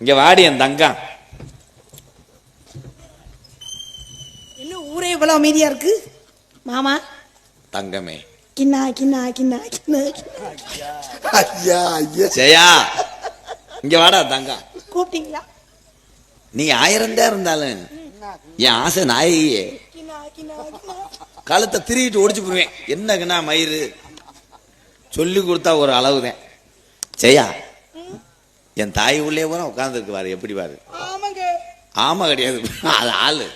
இங்க வாடி என் தங்கம். என்ன ஊரே இவ்வளவு அமைதியா இருக்கு? மாமா. தங்கமே. கிண்ணா கிண்ணா கிண்ணா கிண்ணா ஐயா ஐயா. ஜெயா இங்க வாடா தங்கம். கூப்பிட்டீங்களா? நீ ஆயிரம் தான் இருந்தாலும் என் ஆசை கிண்ணா கழுத்தை திருவிட்டு ஒடிச்சு போடுவேன். என்னங்கண்ணா மயிறு? சொல்லி கொடுத்தா ஒரு அளவுதான். ஜெயா என் தாய் உள்ளே பூரா உட்காந்துருக்கு பாரு எப்படி பாரு ஆமாங்க. ஆமா கிடையாது. அது ஆளு.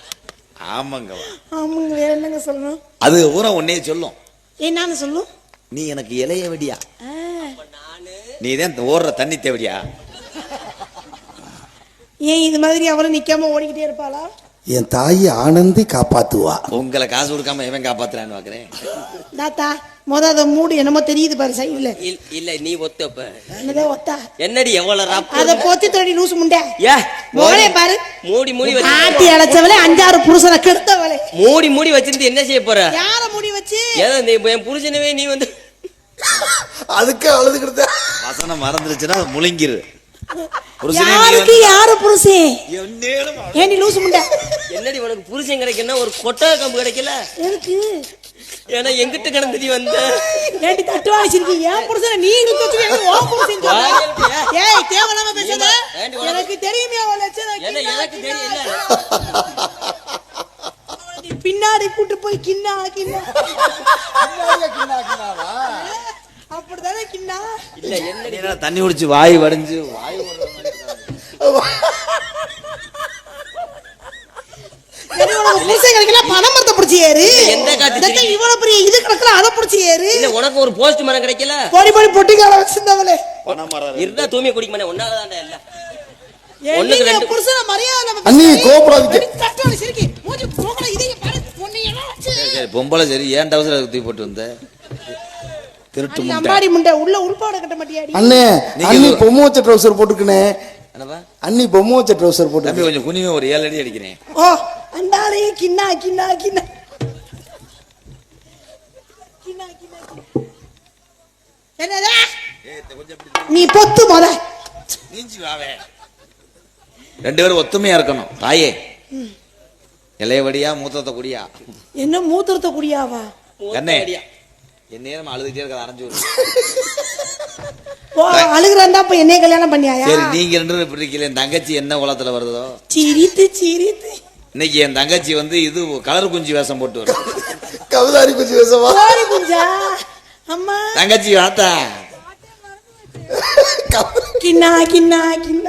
ஆமாங்க. வா. ஆமாங்க வேற என்னங்க சொல்லணும்? அது பூரா உன்னையே சொல்லும். என்னன்னு சொல்லும்? நீ எனக்கு இலைய வெடியா? நீ தான் ஓடுற தண்ணி தேவடியா? ஏன் இது மாதிரி அவளும் நிக்காம ஓடிக்கிட்டே இருப்பாளா? என் தாயை ஆனந்தி காப்பாத்துவா. உங்களை காசு கொடுக்காம எவன் காப்பாத்துறான்னு பாக்குறேன். தாத்தா முத அதை மூடு என்னமோ தெரியுது பாரு சைடுல இல்- இல்ல நீ ஒத்தப்ப. என்னதோ ஒத்தா. என்னடி எவ்வளவு ரப்பு அத போத்தி தொடி லூசு முண்டை. ஏ மோளே பாரு. மூடி மூடி வச்சு ஆட்டி அழைச்சவளே அஞ்சாறு புருஷனை கெடுத்தவளே. மூடி மூடி வச்சிருந்து என்ன செய்ய போற? யார முடி வச்சு? ஏதோ நீ என் புருஷனவே நீ வந்து அதுக்கே அழுதுகிட்டு வசனம் மறந்துருச்சுன்னா அது முழுங்கிரு. புருஷனே நீ யாருக்கு யாரு புருஷன் எந்நேரம் ஏண்டி லூசு முண்டை? என்னடி உனக்கு புருஷன் கிடைக்கணும் ஒரு கொட்டை கம்பு கிடைக்கல? எதுக்கு? ஏன்னா எங்கிட்ட கிடந்துடி வந்த. ஏண்டி தட்டு வாங்கிச்சிருக்கீங்க ஏன் புருஷனை நீ இழுத்து வச்சுக்க ஓ புருஷன்? ஏய் தேவலாம பேசாத. எனக்கு தெரியுமே அவன் லட்சணம். எனக்கு. தெரியல பின்னாடி கூட்டு போய் கிண்ணா கிண்ணா. அப்படிதானே கிண்ணா? இல்ல என்னடா? தண்ணி குடிச்சு வாய் வடிஞ்சு வாய் விடுற மாதிரி இருக்காது. ஏண்டி உனக்கு புருஷன் கிடைக்கல பணம் மரத்தை பிடிச்சி ஏறு. எந்த? இவ்வளவு பெரிய இது கிடக்கல அதை பிடிச்சி ஏறு. இல்ல உனக்கு ஒரு போஸ்ட் மரம் கிடைக்கல? போடி போடி பொட்டிக்கால வச்சிருந்தவளே. இருந்தா தூய்மை குடிக்க மாட்டேன் ஒன்னாலதான்டா இல்ல பொம்பளை சரி ஏன் டவுசர் தூக்கி போட்டு வந்த? திருட்டு அம்மாடி முண்டை உள்ள உள்பாட கட்ட மாட்டியாடி அண்ணே அண்ணி பொம்மை வச்ச ட்ரௌசர் போட்டுக்கினே அண்ணி பொம்மை வச்ச ட்ரௌசர் போட்டு கொஞ்சம் குனிவே ஒரு ஏழு அடி அடிக்கிறேன். ஓ அண்டாளே கிண்ணா கிண்ணா கிண்ணா. கிண்ணா. என்னது? நீ பொத்து முத. நீஞ்சி வாவே ரெண்டு பேரும் ஒத்துமையா இருக்கணும். தாயே. இளையவடியா மூத்தத்தை குடியா? என்ன மூத்திரத்தை குடியாவா? கண்ணே என் நேரம் அழுதுகிட்டே இருக்க அரைஞ்சு விடு. ஓ அழுகுறாண்டா அப்ப என்னைய கல்யாணம் பண்ணியாயா? சரி நீங்க ரெண்டு பேரும் இப்படி இருக்கீங்களே, என் தங்கச்சி என்ன குளத்துல வருதோ? சிரித்து சிரித்து. இன்னைக்கு என் தங்கச்சி வந்து இது கலர் குஞ்சு வேஷம் போட்டு வரும் கவிதாரி குஞ்சா? அம்மா. தங்கச்சி வாத்தா. கிண்ணா கிண்ணா கிண்ணா.